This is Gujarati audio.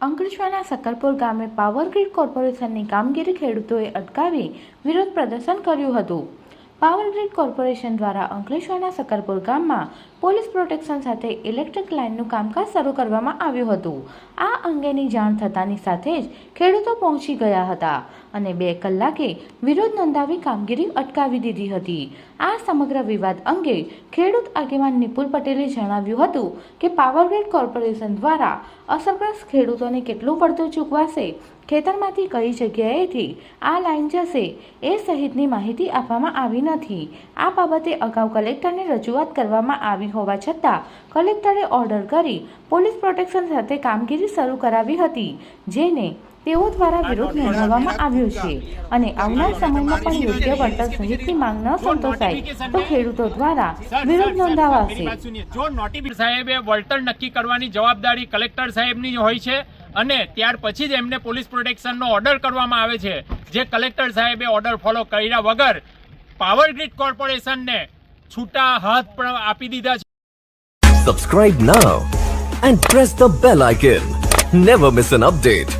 અંકલેશ્વરના સક્કરપુર ગામે પાવર ગ્રીડ કોર્પોરેશનની કામગીરી ખેડૂતોએ અટકાવી વિરોધ પ્રદર્શન કર્યું હતું. પાવર ગ્રીડ કોર્પોરેશન દ્વારા અંકલેશ્વરના સક્કરપુર ગામમાં પોલીસ પ્રોટેક્શન સાથે ઇલેક્ટ્રિક લાઇનનું કામકાજ શરૂ કરવામાં આવ્યું હતું. આ અંગેની જાણ થતાની સાથે જ ખેડૂતો પહોંચી ગયા હતા. અને બે કલાકે વિરોધ નોંધાવી કામગીરી અટકાવી દીધી હતી. આ સમગ્ર વિવાદ અંગે ખેડૂત આગેવાન નિપુલ પટેલે જણાવ્યું હતું કે પાવર ગ્રીડ કોર્પોરેશન દ્વારા અસરગ્રસ્ત ખેડૂતોને કેટલું પડતું ચૂકવાશે? ખેતરમાંથી કઈ જગ્યાએથી આ લાઈન જશે એ સહિતની માહિતી આપવામાં આવી નથી. આ બાબતે અગાઉ કલેક્ટરને રજૂઆત કરવામાં આવી હોવા છતાં કલેક્ટરે ઓર્ડર કરી પોલીસ પ્રોટેક્શન સાથે કામગીરી શરૂ કરાવી હતી, જેને તેઓ દ્વારા વિરોધ નોંધવામાં આવ્યો છે. અને આવનાર સમયમાં પણ યોગ્ય વળતર સહિતની માંગ ન સંતોષાય તો ખેડૂતો દ્વારા વિરોધ નોંધાવાશે. જો નોટિફિકેશન સાહેબે વળતર નક્કી કરવાની જવાબદારી કલેક્ટર સાહેબની હોય છે અને ત્યાર પછી જ એમને પોલીસ પ્રોટેક્શનનો ઓર્ડર કરવામાં આવે છે. જે કલેક્ટર સાહેબે ઓર્ડર ફોલો કર્યા વગર પાવર ગ્રીડ કોર્પોરેશનને છૂટા હાથ પણ આપી દીધા છે. Subscribe now and press the bell icon never miss an update.